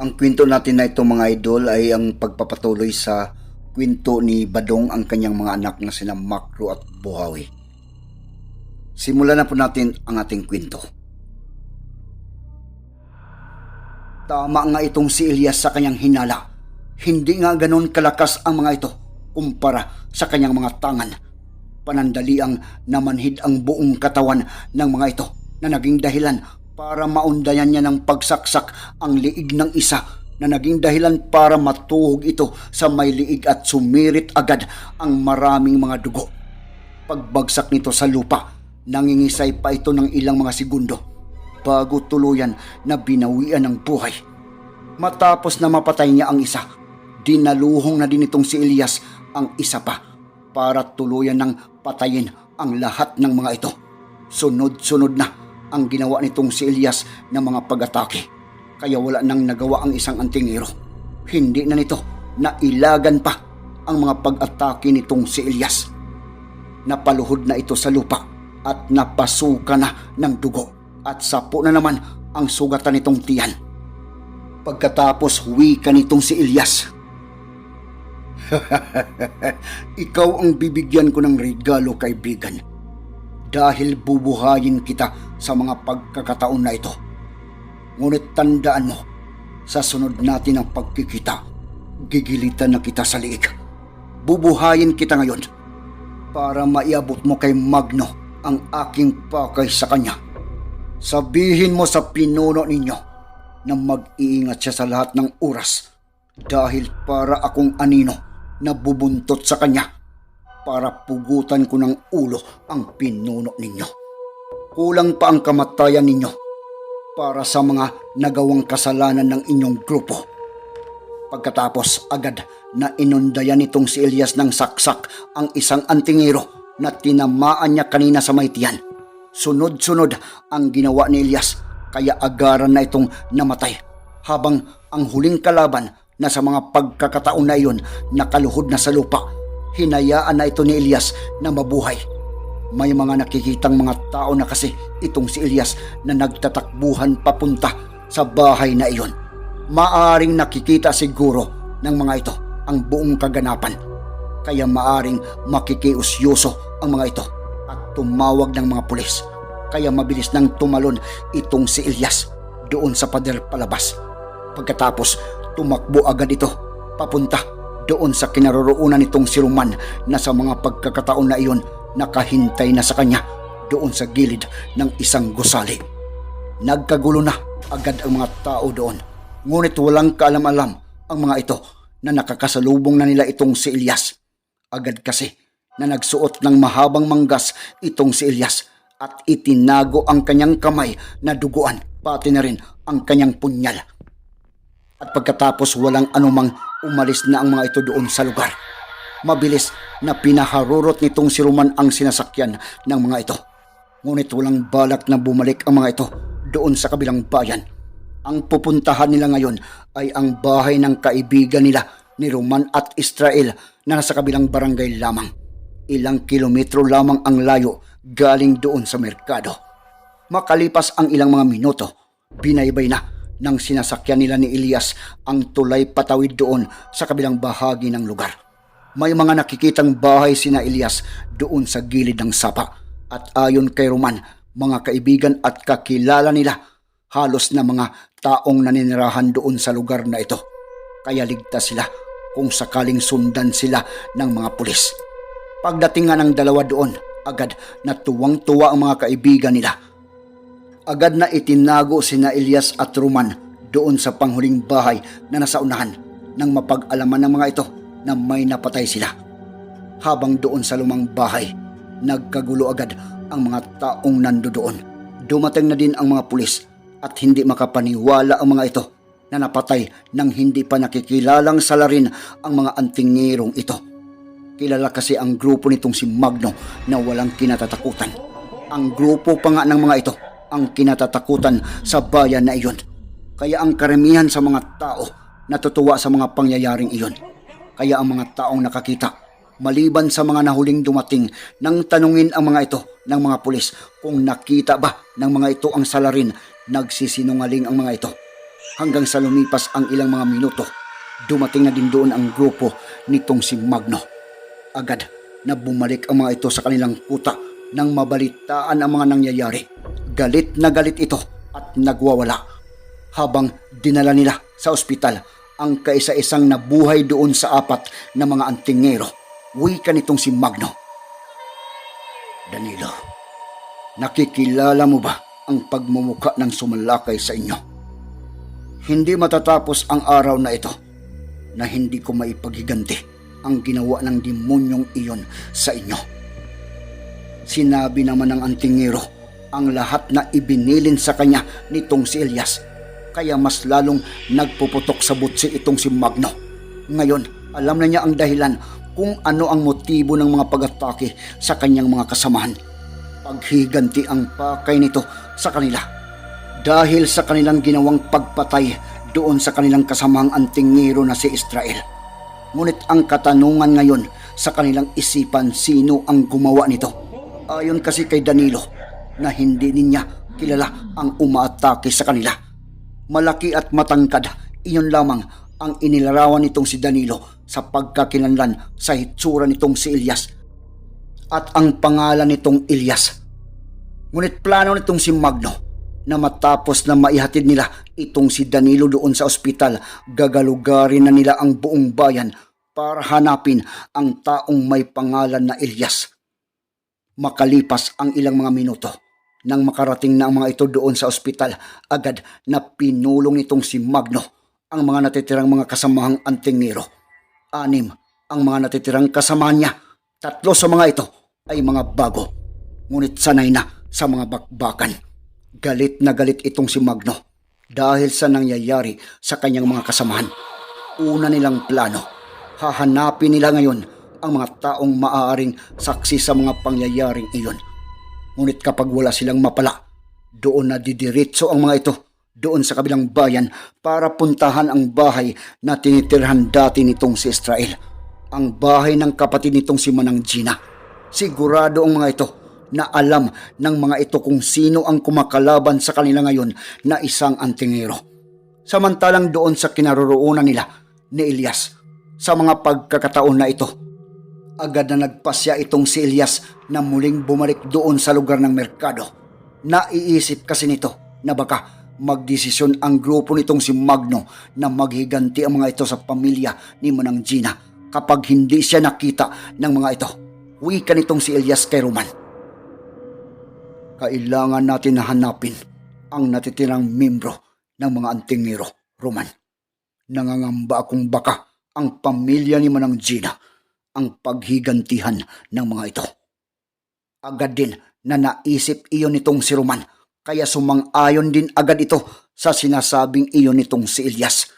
Ang kwento natin na ito mga idol ay ang pagpapatuloy sa kwento ni Badong ang kanyang mga anak na sina Makro at Buhawi. Simulan na po natin ang ating kwento. Tama nga itong si Elias sa kanyang hinala. Hindi nga ganon kalakas ang mga ito kumpara sa kanyang mga tangan panandaliang namanhid ang buong katawan ng mga ito na naging dahilan para maundayan niya ng pagsaksak ang liig ng isa na naging dahilan para matuhog ito sa may liig at sumirit agad ang maraming mga dugo. Pagbagsak nito sa lupa, nangingisay pa ito ng ilang mga segundo bago tuluyan na binawian ng buhay. Matapos na mapatay niya ang isa, dinaluhong na din itong si Elias ang isa pa para tuluyan ng patayin ang lahat ng mga ito. Sunod-sunod na ang ginawa nitong si Elias ng mga pag-atake. Kaya wala nang nagawa ang isang antingero. Hindi na nito na ilagan pa ang mga pag-atake nitong si Elias. Napaluhod na ito sa lupa at napasuka na ng dugo at sapo na naman ang sugatan nitong tiyan. Pagkatapos huwi ka nitong si Elias ikaw ang bibigyan ko ng regalo, kaibigan. Dahil bubuhayin kita sa mga pagkakataon na ito. Ngunit tandaan mo, sa sunod natin ang pagkikita, gigilitan na kita sa liig. Bubuhayin kita ngayon para maiabot mo kay Magno ang aking pakay sa kanya. Sabihin mo sa pinuno ninyo na mag-iingat siya sa lahat ng oras dahil para akong anino na bubuntot sa kanya para pugutan ko ng ulo ang pinuno ninyo. Kulang pa ang kamatayan ninyo para sa mga nagawang kasalanan ng inyong grupo. Pagkatapos agad na inundayan nitong si Elias ng saksak ang isang antingero na tinamaan niya kanina sa maitian. Sunod-sunod ang ginawa ni Elias kaya agaran na itong namatay habang ang huling kalaban na sa mga pagkakataon na iyon nakaluhod na sa lupa. Hinayaan na ito ni Elias na mabuhay. May mga nakikitang mga tao na kasi itong si Elias na nagtatakbuhan papunta sa bahay na iyon. Maaring nakikita siguro ng mga ito ang buong kaganapan. Kaya maaring makikiusyoso ang mga ito at tumawag ng mga pulis. Kaya mabilis nang tumalon itong si Elias doon sa pader palabas. Pagkatapos tumakbo agad ito papunta doon sa kinaroroonan nitong si Roman na sa mga pagkakataon na iyon nakahintay na sa kanya doon sa gilid ng isang gusali. Nagkagulo na agad ang mga tao doon. Ngunit walang kaalam-alam ang mga ito na nakakasalubong na nila itong si Elias. Agad kasi na nagsuot ng mahabang manggas itong si Elias at itinago ang kanyang kamay na duguan pati na rin ang kanyang punyal at pagkatapos walang anumang umalis na ang mga ito doon sa lugar. Mabilis na pinaharurot nitong si Roman ang sinasakyan ng mga ito. Ngunit walang balak na bumalik ang mga ito doon sa kabilang bayan. Ang pupuntahan nila ngayon ay ang bahay ng kaibigan nila ni Roman at Israel na nasa kabilang barangay lamang. Ilang kilometro lamang ang layo galing doon sa merkado. Makalipas ang ilang mga minuto, binaybay na nang sinasakyan nila ni Elias ang tulay patawid doon sa kabilang bahagi ng lugar. May mga nakikitang bahay sina Elias doon sa gilid ng sapa at ayon kay Roman, mga kaibigan at kakilala nila halos na mga taong naninirahan doon sa lugar na ito. Kaya ligtas sila kung sakaling sundan sila ng mga pulis. Pagdating nga ng dalawa doon, agad na tuwang-tuwa ang mga kaibigan nila agad na itinago sina Elias at Roman doon sa panghuling bahay na nasa unahan nang mapag-alaman ng mga ito na may napatay sila. Habang doon sa lumang bahay, nagkagulo agad ang mga taong nando doon. Dumating na din ang mga pulis at hindi makapaniwala ang mga ito na napatay nang hindi pa nakikilalang salarin ang mga antingirong ito. Kilala kasi ang grupo nitong si Magno na walang kinatatakutan. Ang grupo pa nga ng mga ito ang kinatatakutan sa bayan na iyon. Kaya ang karamihan sa mga tao natutuwa sa mga pangyayaring iyon. Kaya ang mga taong nakakita, maliban sa mga nahuling dumating, nang tanungin ang mga ito ng mga pulis kung nakita ba ng mga ito ang salarin, nagsisinungaling ang mga ito. Hanggang sa lumipas ang ilang mga minuto, dumating na din doon ang grupo nitong si Magno. Agad na bumalik ang mga ito sa kanilang kuta nang mabalitaan ang mga nangyayari. Galit na galit ito at nagwawala. Habang dinala nila sa ospital ang kaisa-isang nabuhay doon sa apat na mga antingero. Wika nitong si Magno. Danilo, nakikilala mo ba ang pagmumuka ng sumalakay sa inyo? Hindi matatapos ang araw na ito na hindi ko maipaghiganti ang ginawa ng demonyong iyon sa inyo. Sinabi naman ng antingero ang lahat na ibinilin sa kanya nitong si Elias kaya mas lalong nagpuputok sa butsi itong si Magno. Ngayon, alam na niya ang dahilan kung ano ang motibo ng mga pag-atake sa kanyang mga kasamahan. Paghiganti ang pakay nito sa kanila dahil sa kanilang ginawang pagpatay doon sa kanilang kasamang antingero na si Israel. Ngunit ang katanungan ngayon sa kanilang isipan sino ang gumawa nito. Ayon kasi kay Danilo na hindi niya kilala ang umaatake sa kanila. Malaki at matangkad, iyon lamang ang inilarawan nitong si Danilo sa pagkakilanlan sa hitsura nitong si Elias at ang pangalan nitong Elias. Ngunit plano nitong si Magno na matapos na maihatid nila itong si Danilo doon sa ospital, gagalugarin na nila ang buong bayan para hanapin ang taong may pangalan na Elias. Makalipas ang ilang mga minuto, nang makarating na ang mga ito doon sa ospital, agad na pinulong nitong si Magno ang mga natitirang mga kasamahang antingero. Anim ang mga natitirang kasamahan niya. Tatlo sa mga ito ay mga bago. Ngunit sanay na sa mga bakbakan. Galit na galit itong si Magno dahil sa nangyayari sa kanyang mga kasamahan. Una nilang plano, hahanapin nila ngayon ang mga taong maaaring saksi sa mga pangyayaring iyon. Ngunit kapag wala silang mapala, doon na didiritso ang mga ito doon sa kabilang bayan para puntahan ang bahay na tinitirhan dati nitong si Israel. Ang bahay ng kapatid nitong si Manang Gina. Sigurado ang mga ito na alam ng mga ito kung sino ang kumakalaban sa kanila ngayon na isang antingero. Samantalang doon sa kinaroroonan nila ni Elias sa mga pagkakataon na ito, agad na nagpasya itong si Elias na muling bumalik doon sa lugar ng merkado. Naiisip kasi nito na baka magdesisyon ang grupo nitong si Magno na maghiganti ang mga ito sa pamilya ni Manang Gina kapag hindi siya nakita ng mga ito. Wika nitong si Elias kay Roman kailangan natin na hanapin ang natitirang membro ng mga antingero, Roman. Nangangamba akong baka ang pamilya ni Manang Gina ang paghigantihan ng mga ito. Agad din na naisip iyon nitong si Roman kaya sumang-ayon din agad ito sa sinasabing iyon nitong si Elias.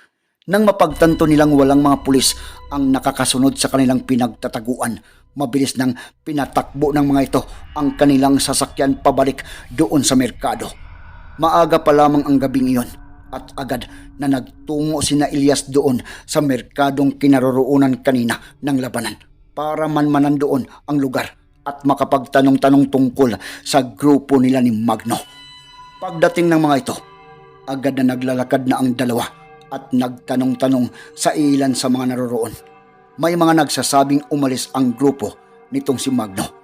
Nang mapagtanto nilang walang mga pulis ang nakakasunod sa kanilang pinagtataguan, mabilis nang pinatakbo ng mga ito ang kanilang sasakyan pabalik doon sa merkado. Maaga pa lamang ang gabing iyon at agad na nagtungo sina Elias doon sa merkadong kinaroroonan kanina ng labanan para manmanan doon ang lugar at makapagtanong-tanong tungkol sa grupo nila ni Magno. Pagdating ng mga ito, agad na naglalakad na ang dalawa at nagtanong-tanong sa ilan sa mga naroroon. May mga nagsasabing umalis ang grupo nitong si Magno.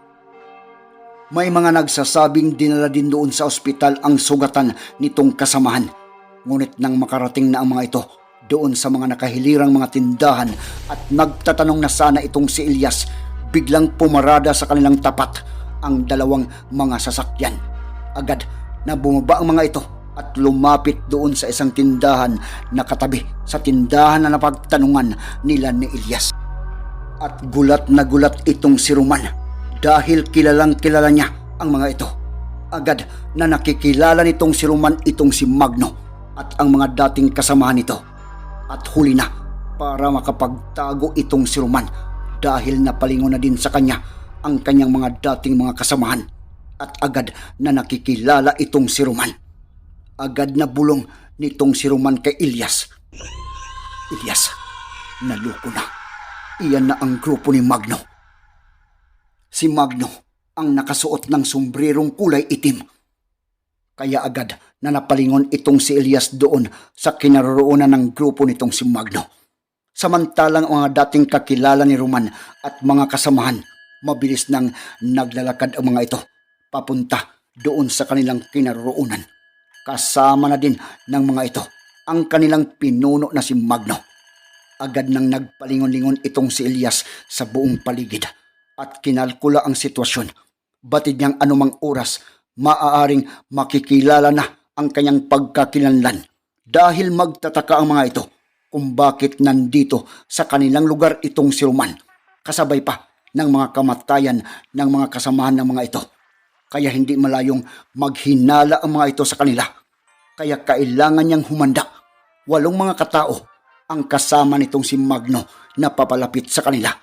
May mga nagsasabing dinala din doon sa ospital ang sugatan nitong kasamahan. Ngunit nang makarating na ang mga ito doon sa mga nakahilirang mga tindahan at nagtatanong na sana itong si Elias, biglang pumarada sa kanilang tapat ang dalawang mga sasakyan. Agad na bumaba ang mga ito at lumapit doon sa isang tindahan na katabi sa tindahan na napagtanungan nila ni Elias. At gulat na gulat itong si Roman dahil kilalang kilala niya ang mga ito. Agad na nakikilala nitong si Roman itong si Magno at ang mga dating kasamahan nito. At huli na para makapagtago itong si Roman dahil napalingon na din sa kanya ang kanyang mga dating mga kasamahan at agad na nakikilala itong si Roman. Agad na bulong nitong si Roman kay Ilyas. Ilyas, naluko na. Iyan na ang grupo ni Magno. Si Magno ang nakasuot ng sombrerong kulay itim. Kaya agad na napalingon itong si Elias doon sa kinaroroonan ng grupo nitong si Magno. Samantalang ang mga dating kakilala ni Roman at mga kasamahan, mabilis nang naglalakad ang mga ito papunta doon sa kanilang kinaroroonan. Kasama na din ng mga ito ang kanilang pinuno na si Magno. Agad nang nagpalingon-lingon itong si Elias sa buong paligid at kinalkula ang sitwasyon. Batid niyang anumang oras, maaaring makikilala na ang kanyang pagkakilanlan dahil magtataka ang mga ito kung bakit nandito sa kanilang lugar itong si Roman. Kasabay pa ng mga kamatayan ng mga kasamahan ng mga ito. Kaya hindi malayong maghinala ang mga ito sa kanila. Kaya kailangan niyang humanda. Walong mga katao ang kasama nitong si Magno na papalapit sa kanila.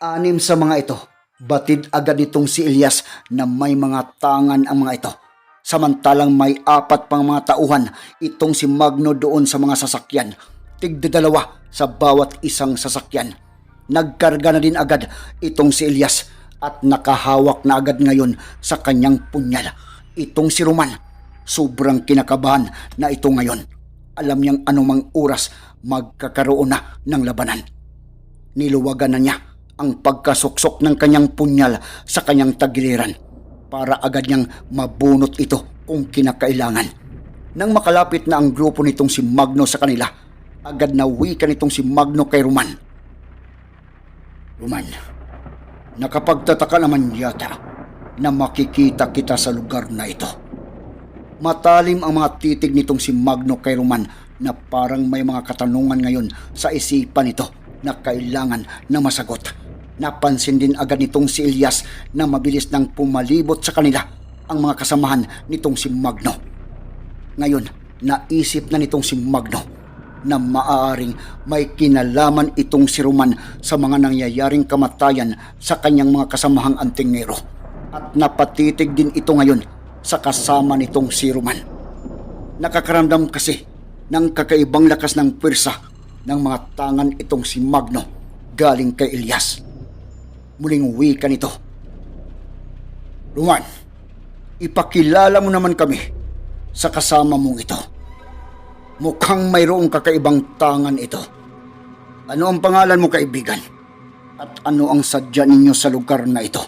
Anim sa mga ito, batid agad nitong si Elias na may mga tangan ang mga ito. Samantalang may apat pang mga tauhan itong si Magno doon sa mga sasakyan. Tigdadalawa sa bawat isang sasakyan. Nagkarga na din agad itong si Elias at nakahawak na agad ngayon sa kanyang punyal. Itong si Roman, sobrang kinakabahan na ito ngayon. Alam niyang anumang oras magkakaroon na ng labanan. Niluwagan na niya ang pagkasuksok ng kanyang punyal sa kanyang tagiliran para agad niyang mabunot ito kung kinakailangan. Nang makalapit na ang grupo nitong si Magno sa kanila, agad na wika nitong si Magno kay Roman. Roman, nakapagtataka naman yata na makikita kita sa lugar na ito. Matalim ang mga titig nitong si Magno kay Roman na parang may mga katanungan ngayon sa isipan nito na kailangan na masagot. Napansin din agad nitong si Elias na mabilis nang pumalibot sa kanila ang mga kasamahan nitong si Magno. Ngayon, naisip na nitong si Magno na maaaring may kinalaman itong si Roman sa mga nangyayaring kamatayan sa kanyang mga kasamahang antingero. At napatitig din ito ngayon sa kasama nitong si Roman. Nakakaramdam kasi ng kakaibang lakas ng pwersa ng mga tangan itong si Magno galing kay Elias. Muling uwi ka nito. Roman, ipakilala mo naman kami sa kasama mong ito. Mukhang mayroong kakaibang tangan ito. Ano ang pangalan mo kaibigan? At ano ang sadya ninyo sa lugar na ito?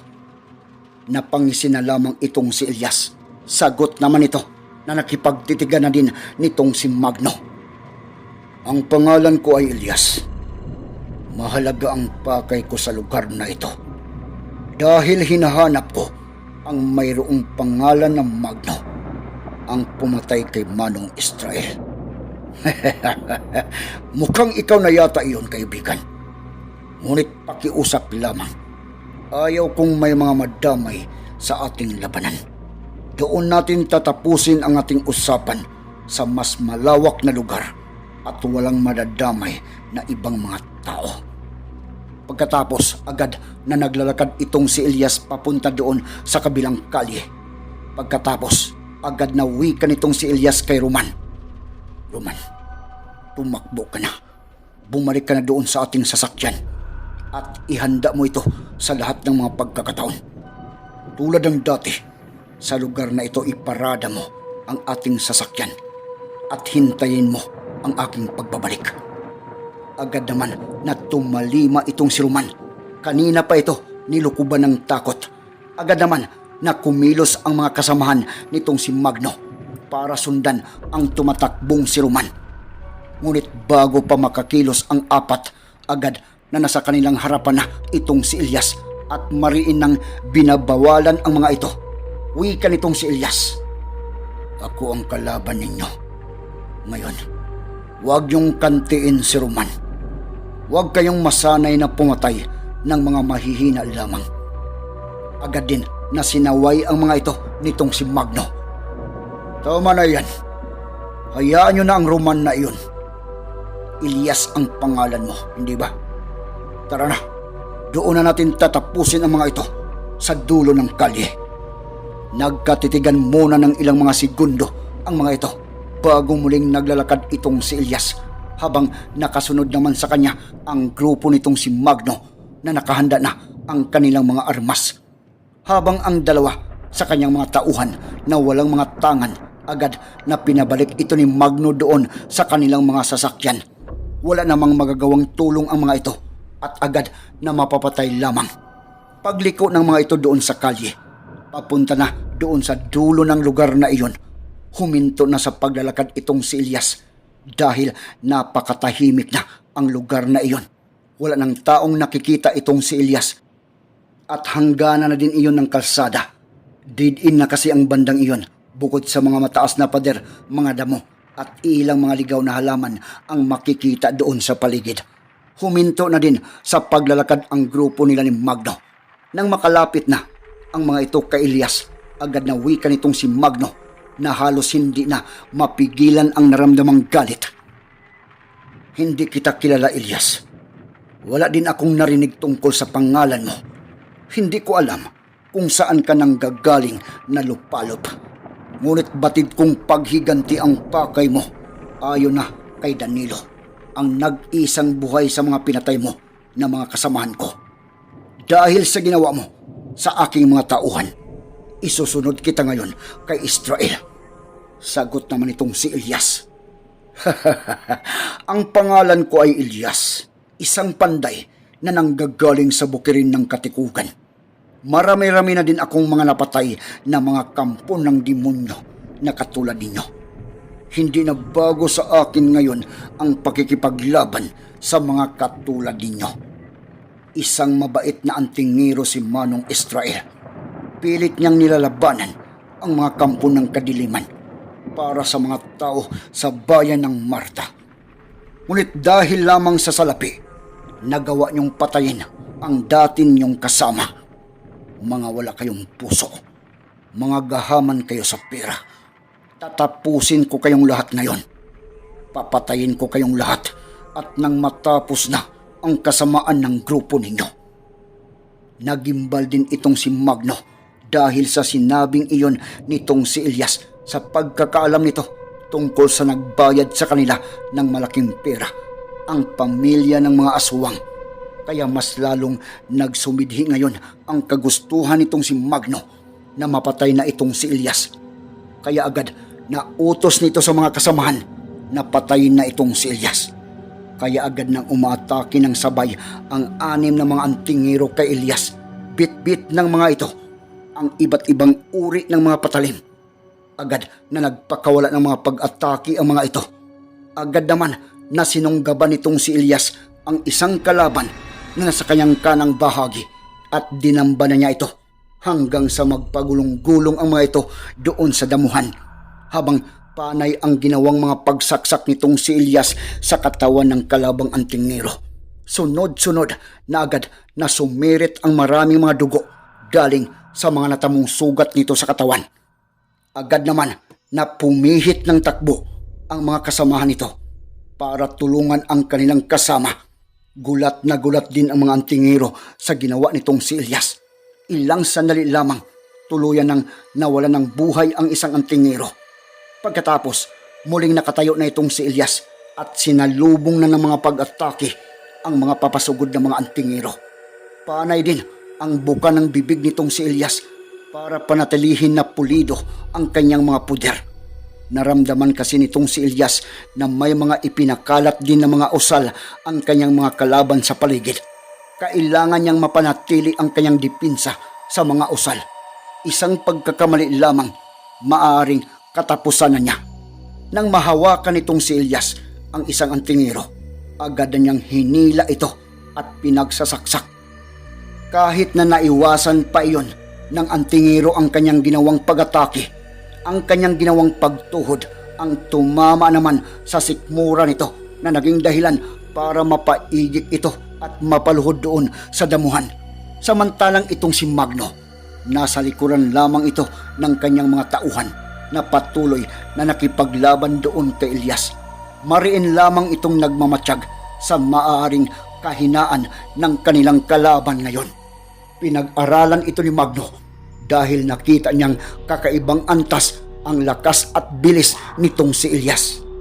Napangisin na lamang itong si Elias. Sagot naman ito na nakipagtitigan na din nitong si Magno. Ang pangalan ko ay Elias. Mahalaga ang pakay ko sa lugar na ito. Dahil hinahanap ko ang mayroong pangalan ng Magno. Ang pumatay kay Manong Israel. Mukhang ikaw na yata iyon, kaibigan. Ngunit pakiusap lamang. Ayaw kong may mga madamay sa ating labanan. Doon natin tatapusin ang ating usapan sa mas malawak na lugar at walang madadamay na ibang mga tao. Pagkatapos, agad na naglalakad itong si Elias papunta doon sa kabilang kalye. Pagkatapos, agad na wika nitong si Elias kay Roman. Roman, tumakbo ka na. Bumalik ka na doon sa ating sasakyan at ihanda mo ito sa lahat ng mga pagkakataon. Tulad ng dati, sa lugar na ito iparada mo ang ating sasakyan at hintayin mo ang aking pagbabalik. Agad naman na tumalima itong si Roman. Kanina pa ito nilukuban ng takot. Agad naman na kumilos ang mga kasamahan nitong si Magno para sundan ang tumatakbong si Roman. Ngunit bago pa makakilos ang apat, agad na nasa kanilang harapan na itong si Elias at mariin nang binabawalan ang mga ito. Wika nitong si Elias. Ako ang kalaban ninyo. Ngayon, huwag niyong kantiin si Roman. Huwag kayong masanay na pumatay ng mga mahihina lamang. Agad din na sinaway ang mga ito nitong si Magno. Tama na yan. Hayaan nyo na ang Roman na iyon. Elias ang pangalan mo, hindi ba? Tara na, doon na natin tatapusin ang mga ito sa dulo ng kalye. Nagkatitigan muna ng ilang mga segundo ang mga ito bago muling naglalakad itong si Elias habang nakasunod naman sa kanya ang grupo nitong si Magno na nakahanda na ang kanilang mga armas. Habang ang dalawa sa kanyang mga tauhan na walang mga tangan agad na pinabalik ito ni Magno doon sa kanilang mga sasakyan. Wala namang magagawang tulong ang mga ito at agad na mapapatay lamang. Pagliko ng mga ito doon sa kalye, papunta na doon sa dulo ng lugar na iyon. Huminto na sa paglalakad itong si Elias dahil napakatahimik na ang lugar na iyon. Wala nang taong nakikita itong si Elias at hangganan na din iyon ng kalsada. Dead-in na kasi ang bandang iyon bukod sa mga mataas na pader, mga damo at ilang mga ligaw na halaman ang makikita doon sa paligid. Huminto na din sa paglalakad ang grupo nila ni Magno. Nang makalapit na ang mga ito kay Elias, agad na wika nitong si Magno na halos hindi na mapigilan ang naramdamang galit. Hindi kita kilala, Elias. Wala din akong narinig tungkol sa pangalan mo. Hindi ko alam kung saan ka nang gagaling na lupalop. Ngunit batid kong paghiganti ang pakay mo ayon na kay Danilo, ang nag-isang buhay sa mga pinatay mo na mga kasamahan ko. Dahil sa ginawa mo sa aking mga tauhan, isusunod kita ngayon kay Israel. Sagot naman itong si Elias. Ang pangalan ko ay Elias, isang panday na nanggagaling sa bukirin ng katikugan. Marami-rami na din akong mga napatay na mga kampo ng demonyo na katulad ninyo. Hindi na bago sa akin ngayon ang pakikipaglaban sa mga katulad ninyo. Isang mabait na antingero si Manong Israel. Pilit niyang nilalabanan ang mga kampo ng kadiliman para sa mga tao sa bayan ng Marta. Ngunit dahil lamang sa salapi, nagawa niyong patayin ang dati niyong kasama. Mga wala kayong puso. Mga gahaman kayo sa pera. Tatapusin ko kayong lahat ngayon. Papatayin ko kayong lahat at nang matapos na ang kasamaan ng grupo ninyo. Nagimbal din itong si Magno dahil sa sinabing iyon nitong si Elias sa pagkakaalam nito tungkol sa nagbayad sa kanila ng malaking pera ang pamilya ng mga aswang. Kaya mas lalong nagsumidhi ngayon ang kagustuhan nitong si Magno na mapatay na itong si Elias. Kaya agad na utos nito sa mga kasamahan na patayin na itong si Elias. Kaya agad nang umatake ng sabay ang anim na mga antingero kay Elias. Bit-bit ng mga ito ang iba't ibang uri ng mga patalim. Agad na nagpakawala ng mga pag-atake ang mga ito. Agad naman na sinunggaban nitong si Elias ang isang kalaban na nasa kanyang kanang bahagi at dinamba na niya ito hanggang sa magpagulong-gulong ang mga ito doon sa damuhan habang panay ang ginawang mga pagsaksak nitong si Elias sa katawan ng kalabang antingero. Sunod-sunod na agad na sumirit ang maraming mga dugo galing sa mga natamong sugat nito sa katawan. Agad naman na pumihit ng takbo ang mga kasamahan nito para tulungan ang kanilang kasama. Gulat na gulat din ang mga antingero sa ginawa nitong si Elias. Ilang sandali lamang tuluyan nang nawala ng buhay ang isang antingero. Pagkatapos, muling nakatayo na itong si Elias at sinalubong na ng mga pag-atake ang mga papasugod ng mga antingero. Panay din ang buka ng bibig nitong si Elias para panatilihin na pulido ang kanyang mga puder. Naramdaman kasi nitong si Elias na may mga ipinakalat din ng mga usal ang kanyang mga kalaban sa paligid. Kailangan niyang mapanatili ang kanyang dipinsa sa mga usal. Isang pagkakamali lamang, maaring katapusan na niya. Nang mahawakan nitong si Elias ang isang antingero, agad na niyang hinila ito at pinagsasaksak. Kahit na naiwasan pa iyon ng antingero ang kanyang ginawang pag-atake, ang kanyang ginawang pagtuhod ang tumama naman sa sikmura nito na naging dahilan para mapaigik ito at mapaluhod doon sa damuhan. Samantalang itong si Magno, Nasa likuran lamang ito ng kanyang mga tauhan na patuloy na nakipaglaban doon kay Elias. Mariin lamang itong nagmamatsyag sa maaaring kahinaan ng kanilang kalaban ngayon. Pinag-aralan ito ni Magno dahil nakita niyang kakaibang antas ang lakas at bilis nitong si Elias.